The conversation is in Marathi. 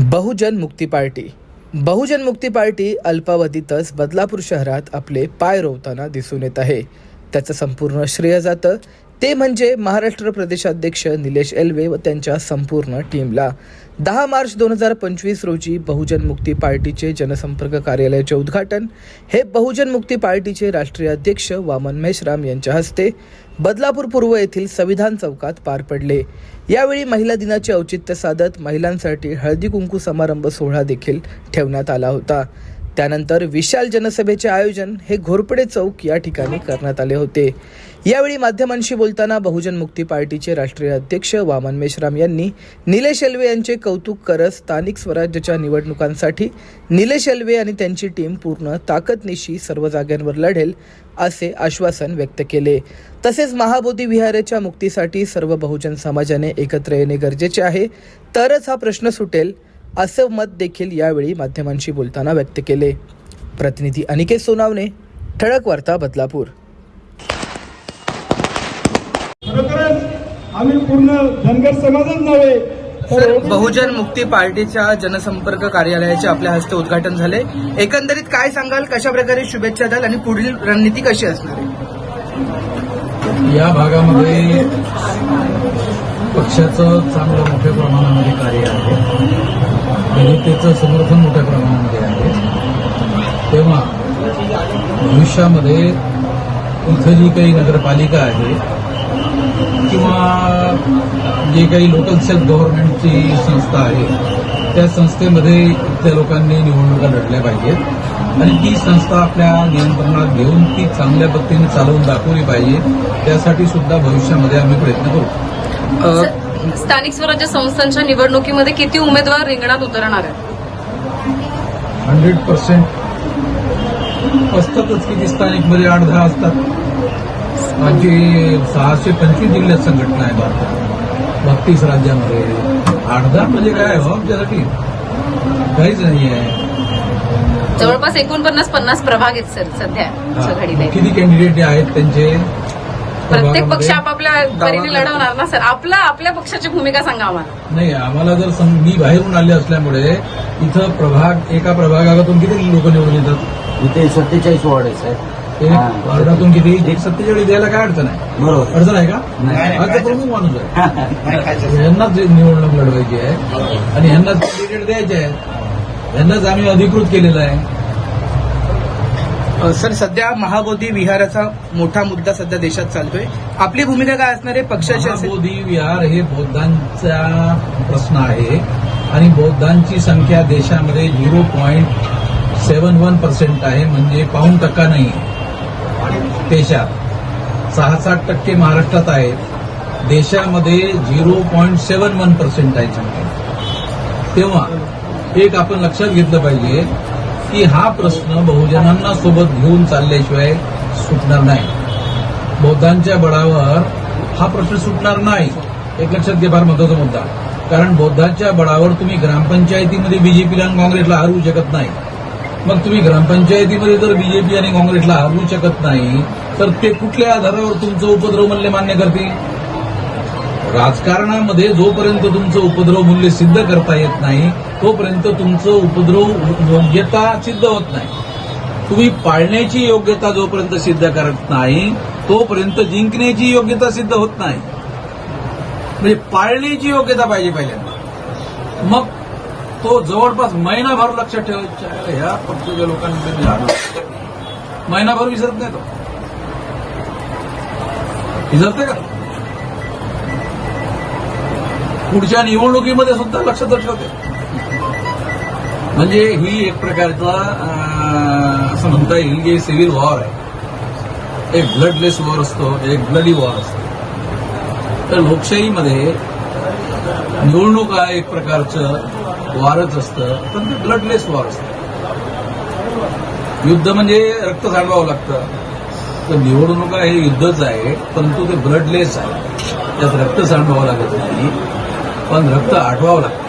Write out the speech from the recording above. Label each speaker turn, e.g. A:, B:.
A: बहुजन मुक्ती पार्टी. बहुजन मुक्ती पार्टी अल्पावधीतच बदलापूर शहरात आपले पाय रोवताना दिसून येत आहे. त्याचं संपूर्ण श्रेय जातं ते म्हणजे महाराष्ट्र प्रदेशाध्यक्ष निलेश एल्वे व त्यांच्या संपूर्ण टीमला. दहा मार्च दोन हजार पंचवीस रोजी बहुजन मुक्ती पार्टीचे जनसंपर्क कार्यालयाचे उद्घाटन. हे बहुजन मुक्ती पार्टीचे राष्ट्रीय अध्यक्ष वामन मेश्राम यांच्या हस्ते बदलापूर पूर्व येथील संविधान चौकात पार पडले. यावेळी महिला दिनाचे औचित्य साधत महिलांसाठी हळदी कुंकू समारंभ सोहळा देखील ठेवण्यात आला होता. त्यानंतर विशाल जनसभेचे आयोजन हे घोरपडे चौक या ठिकाणी करण्यात आले होते. यावेळी माध्यमांशी बोलताना बहुजन मुक्ती पार्टीचे राष्ट्रीय अध्यक्ष वामन मेश्राम यांनी निलेश एल्वे यांचे कौतुक करत स्थानिक स्वराज्याच्या निवडणुकांसाठी निलेश एल्वे आणि त्यांची टीम पूर्ण ताकदनिशी सर्व जागांवर लढेल असे आश्वासन व्यक्त केले. तसेच महाबोधी विहाराच्या मुक्तीसाठी सर्व बहुजन समाजाने एकत्र येणे गरजेचे आहे. तरच हा प्रश्न सुटेल असं मत देखील यावेळी माध्यमांशी बोलताना व्यक्त केले. प्रतिनिधी अनिकेत सोनावणे ठळक वार्ता बदलापूर.
B: आम्ही पूर्ण धनगर समाजच नव्हे तर
A: बहुजन मुक्ती पार्टीच्या जनसंपर्क कार्यालयाचे आपल्या हस्ते उद्घाटन झाले. एकंदरीत काय सांगाल? कशा प्रकारे शुभेच्छा द्याल? आणि पुढील रणनीती कशी असणार आहे?
C: या भागामध्ये पक्षाचं चांगलं मोठ्या प्रमाणामध्ये कार्य आहे. जनतेचं समर्थन मोठ्या प्रमाणामध्ये आहे. तेव्हा भविष्यामध्ये इथं जी काही नगरपालिका आहे किंवा जे काही लोकल सेल्फ गव्हर्नमेंटची संस्था आहे त्या संस्थेमध्ये त्या लोकांनी निवडणुका लढल्या पाहिजेत. आणि ती संस्था आपल्या नियंत्रणात घेऊन ती चांगल्या पद्धतीने चालवून दाखवली पाहिजे. त्यासाठी सुद्धा भविष्यामध्ये आम्ही प्रयत्न करू.
D: स्थानिक स्वराज्य संस्थांच्या निवडणुकीमध्ये किती उमेदवार रिंगणात उतरणार आहेत?
C: Hundred percent. असतातच किती स्थानिकमध्ये आठ दहा असतात. आमची सहाशे पंचवीस जिल्ह्यात संघटना आहे भारतात. बत्तीस राज्यामध्ये. आठ दहा म्हणजे काय? हो आमच्यासाठी काहीच नाही आहे.
D: जवळपास एकोणपन्नास पन्नास प्रभाग आहेत सर सध्या घडीला
C: किती कॅन्डिडेट आहेत त्यांचे?
D: प्रत्येक पक्ष? आपापल्या परीने लढवणार ना सर. आपला आपल्या पक्षाची भूमिका सांगा आम्हाला.
C: नाही आम्हाला जर मी बाहेरून आले असल्यामुळे इथं प्रभाग एका प्रभागातून किती लोक निवडून येतात?
E: इथे सत्तेचाळीस वॉर्ड आहे साहेब.
C: एक
E: हा.
C: वार्डातून किती? एक सत्तेचाळीस द्यायला काय अडचण आहे?
E: बरोबर.
C: अडचण आहे का? प्रमुख माणूस आहे. यांनाच निवडणूक लढवायची आहे. आणि यांनाच कॅन्डिडेट द्यायचे आहे यांनाच आम्ही अधिकृत केलेलं आहे.
A: सर सध्या महाबोधी विहाराचा मोठा मुद्दा सध्या देशात चालतोय. आपली भूमिका काय असणार आहे? पक्षाची
C: महाबोधी विहार हे बौद्धांचा प्रश्न आहे आणि बौद्धांची संख्या देशामध्ये zero point seven one percent आहे म्हणजे पाऊन टक्का नाही. आहे देशात सहा सात टक्के महाराष्ट्रात आहेत देशामध्ये zero point seven one percent आहे संख्या तेव्हा एक आपण लक्षात घेतलं पाहिजे की हा प्रश्न बहुजनांना सोबत घेऊन चालल्याशिवाय सुटणार नाही. बौद्धांच्या बळावर हा प्रश्न सुटणार नाही. एक लक्षात घे फार महत्त्वाचा मुद्दा. कारण बौद्धांच्या बळावर तुम्ही ग्रामपंचायतीमध्ये बीजेपीला आणि काँग्रेसला हरवू शकत नाही. मग तुम्ही ग्रामपंचायतीमध्ये जर बीजेपी आणि काँग्रेसला हरवू शकत नाही तर ते कुठल्या आधारावर तुमचं उपद्रव मूल्य मान्य करतील? राजकारणामध्ये जोपर्यंत तुमचं उपद्रव मूल्य सिद्ध करता येत नाही तोपर्यंत तुमचं उपद्रव योग्यता सिद्ध होत नाही. तुम्ही पाळण्याची योग्यता जोपर्यंत सिद्ध करत नाही तोपर्यंत जिंकण्याची योग्यता सिद्ध होत नाही. म्हणजे पाळण्याची योग्यता पाहिजे पहिल्यांदा. मग तो जवळपास महिनाभर लक्षात ठेवायचा आहे. ह्या पक्षाच्या लोकांनी झालं महिनाभर विसरत नाही तो. विसरते का? पुढच्या निवडणुकीमध्ये सुद्धा लक्षात ठेवते म्हणजे ही एक प्रकारचा असं म्हणता येईल की सिव्हिल वॉर आहे. एक ब्लडलेस वॉर असतो एक ब्लडी वॉर असतो. तर लोकशाहीमध्ये निवडणूक हा एक प्रकारचं वॉरच असतं पण ते ब्लडलेस वॉर असतं. युद्ध म्हणजे रक्त सांडवावं लागतं. तर निवडणुका हे युद्धच आहे परंतु ते ब्लडलेस आहे. त्यात रक्त सांडवावं लागत नाही. पण रक्त आठवावं लागतं